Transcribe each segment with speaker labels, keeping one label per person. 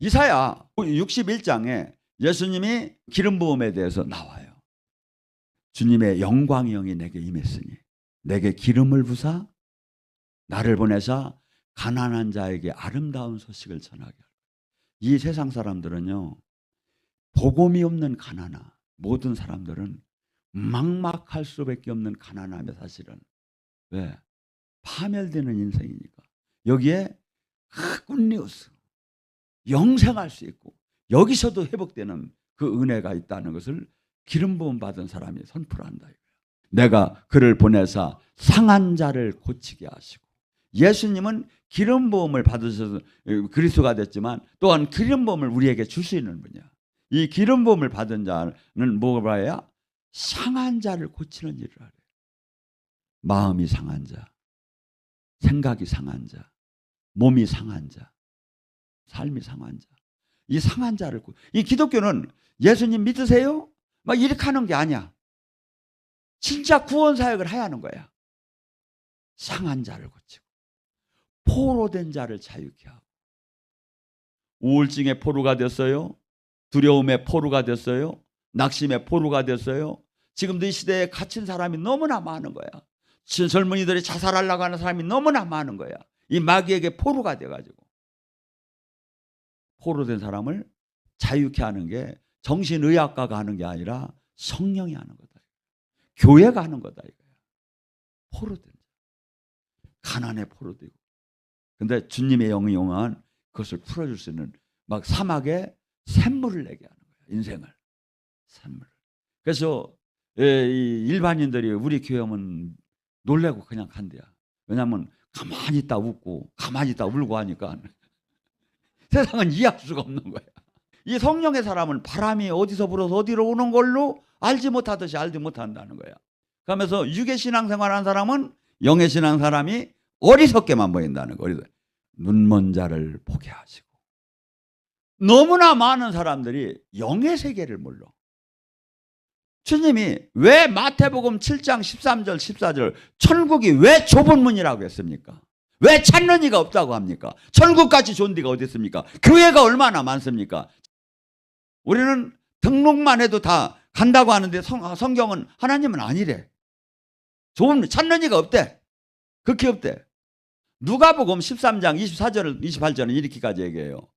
Speaker 1: 이사야 61장에 예수님이 기름 부음에 대해서 나와요. 주님의 영광의 영이 내게 임했으니 내게 기름을 부사 나를 보내사 가난한 자에게 아름다운 소식을 전하게 하라. 이 세상 사람들은요. 복음이 없는 가난하 모든 사람들은 막막할 수밖에 없는 가난함에 사실은 왜 파멸되는 인생이니까 여기에 굿뉴스 영생할 수 있고 여기서도 회복되는 그 은혜가 있다는 것을 기름 부음 받은 사람이 선포를 한다 이거야. 내가 그를 보내사 상한 자를 고치게 하시고 예수님은 기름 부음을 받으셔서 그리스도가 됐지만 또한 기름 부음을 우리에게 줄 수 있는 분이야. 이 기름 부음을 받은 자는 뭐가 봐야 상한 자를 고치는 일을 하래. 마음이 상한 자, 생각이 상한 자, 몸이 상한 자, 삶이 상한 자. 이 상한 자를 고- 이 기독교는 예수님 믿으세요? 막 이렇게 하는 게 아니야. 진짜 구원 사역을 해야 하는 거야. 상한 자를 고치고 포로된 자를 자유케 하고 우울증의 포로가 됐어요. 두려움의 포로가 됐어요. 낙심의 포로가 됐어요. 지금도 이 시대에 갇힌 사람이 너무나 많은 거야. 지- 젊은이들이 자살하려고 하는 사람이 너무나 많은 거야. 이 마귀에게 포로가 돼가지고 포로된 사람을 자유케 하는 게 정신의학과가 하는 게 아니라 성령이 하는 거다. 교회가 하는 거다 이거야. 포로된 자. 가난에 포로 되고. 근데 주님의 영이 용한 그것을 풀어줄 수 있는 막 사막에 샘물을 내게 하는 거야. 인생을 샘물. 그래서 예, 이 일반인들이 우리 교회 오면 놀래고 그냥 간대야. 왜냐하면 가만히 있다 웃고 가만히 있다 울고 하니까 세상은 이해할 수가 없는 거야. 이 성령의 사람은 바람이 어디서 불어서 어디로 오는 걸로 알지 못하듯이 알지 못한다는 거야. 그러면서 육의 신앙생활하는 사람은 영의 신앙 사람이 어리석게만 보인다는 거. 어리석. 눈먼 자를 보게 하시고 너무나 많은 사람들이 영의 세계를 몰라. 주님이 왜 마태복음 7장 13절 14절 천국이 왜 좁은 문이라고 했습니까? 왜 찾는 이가 없다고 합니까? 천국같이 좋은 데가 어디 있습니까? 교회가 얼마나 많습니까? 우리는 등록만 해도 다 간다고 하는데 성, 성경은 하나님은 아니래. 좋은 찾는 이가 없대. 극히 없대. 누가복음 13장 24절 28절은 이렇게까지 얘기해요.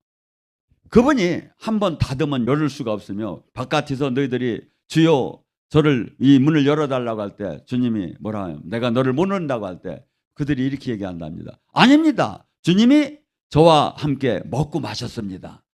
Speaker 1: 그분이 한 번 닫으면 열을 수가 없으며 바깥에서 너희들이 주여 저를 이 문을 열어달라고 할 때 주님이 뭐라 해요? 내가 너를 못 넣는다고 할 때 그들이 이렇게 얘기한답니다. 아닙니다. 주님이 저와 함께 먹고 마셨습니다.